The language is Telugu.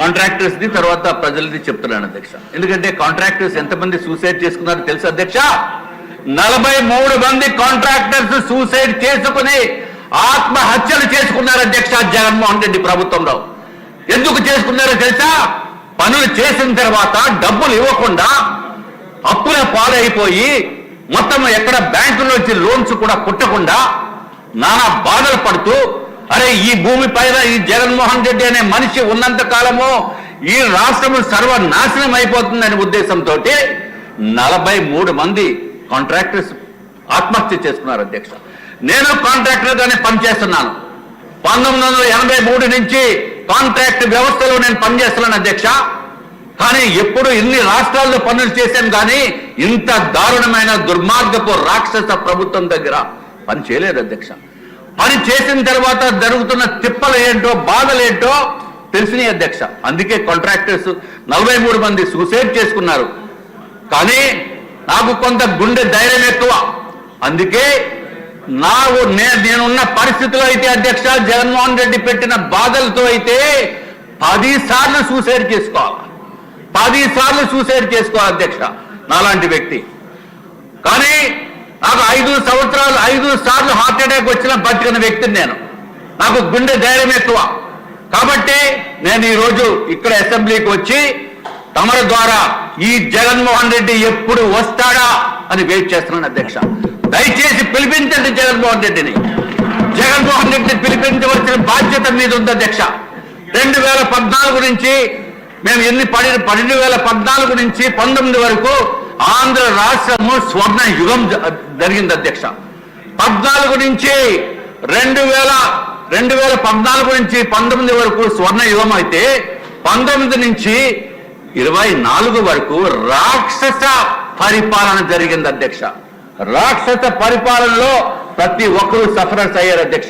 కాంట్రాక్టర్స్ ది తర్వాత ప్రజలది చెప్తున్నాను అధ్యక్ష. ఎందుకంటే కాంట్రాక్టర్స్ ఎంతమంది సూసైడ్ చేసుకున్నారో తెలుసు అధ్యక్ష? నలభై మూడు మంది కాంట్రాక్టర్స్ సూసైడ్ చేసుకుని ఆత్మహత్యలు చేసుకున్నారు అధ్యక్ష జగన్మోహన్ రెడ్డి ప్రభుత్వంలో. ఎందుకు చేసుకున్నారో తెలుసా? పనులు చేసిన తర్వాత డబ్బులు ఇవ్వకుండా అప్పుల పాలైపోయి మొత్తం ఎక్కడ బ్యాంకులోంచి లోన్స్ కూడా కుట్టకుండా నానా బాధలు పడుతూ అరే ఈ భూమి పైన ఈ జగన్మోహన్ రెడ్డి అనే మనిషి ఉన్నంత కాలము ఈ రాష్ట్రం సర్వనాశనం అయిపోతుందనే ఉద్దేశంతో నలభై మూడు మంది కాంట్రాక్టర్స్ ఆత్మహత్య చేసుకున్నారు అధ్యక్ష. నేను కాంట్రాక్టర్గానే పనిచేస్తున్నాను. పంతొమ్మిది వందల ఎనభై మూడు నుంచి కాంట్రాక్ట్ వ్యవస్థలో నేను పనిచేస్తున్నాను అధ్యక్ష. కానీ ఎప్పుడు ఇన్ని రాష్ట్రాల్లో పనులు చేశాను కానీ ఇంత దారుణమైన దుర్మార్గపు రాక్షస ప్రభుత్వం దగ్గర పని చేయలేదు అధ్యక్ష. పని చేసిన తర్వాత జరుగుతున్న తిప్పలు ఏంటో బాధలు ఏంటో అధ్యక్ష. అందుకే కాంట్రాక్టర్స్ నలభై మూడు మంది సూసైడ్ చేసుకున్నారు. కానీ నాకు కొంత గుండె ధైర్యం ఎక్కువ. అందుకే నాకు నేనున్న పరిస్థితిలో అయితే అధ్యక్ష జగన్మోహన్ రెడ్డి పెట్టిన బాధలతో అయితే పది సార్లు సూసైడ్ చేసుకోవాలి. పది సార్లు సూసైడ్ చేసుకోవాలి అధ్యక్ష నాలాంటి వ్యక్తి. కానీ ఐదు సంవత్సరాలు ఐదు సార్లు హార్ట్ అటాక్ వచ్చిన బతికిన వ్యక్తిని నేను. నాకు గుండె ధైర్యం ఎక్కువ. కాబట్టి నేను ఈరోజు ఇక్కడ అసెంబ్లీకి వచ్చి తమరి ద్వారా ఈ జగన్మోహన్ రెడ్డి ఎప్పుడు వస్తాడా అని వెయిట్ చేస్తున్నాను అధ్యక్ష. దయచేసి పిలిపించండి జగన్మోహన్ రెడ్డిని. జగన్మోహన్ రెడ్డిని పిలిపించవలసిన బాధ్యత మీద ఉంది అధ్యక్ష. రెండు వేల పద్నాలుగు నుంచి మేము ఎన్ని పన్నెండు వేల పద్నాలుగు నుంచి పంతొమ్మిది వరకు ఆంధ్ర రాష్ట్రము స్వర్ణ యుగం జ- జరిగింది అధ్యక్ష. పద్నాలుగు నుంచి రెండు వేల రెండు వేల పద్నాలుగు నుంచి పంతొమ్మిది వరకు స్వర్ణ యుగం అయితే పంతొమ్మిది నుంచి ఇరవై నాలుగు వరకు రాక్షస పరిపాలన జరిగింది అధ్యక్ష. రాక్షస పరిపాలనలో ప్రతి ఒక్కరూ సఫరస్ అయ్యారు అధ్యక్ష.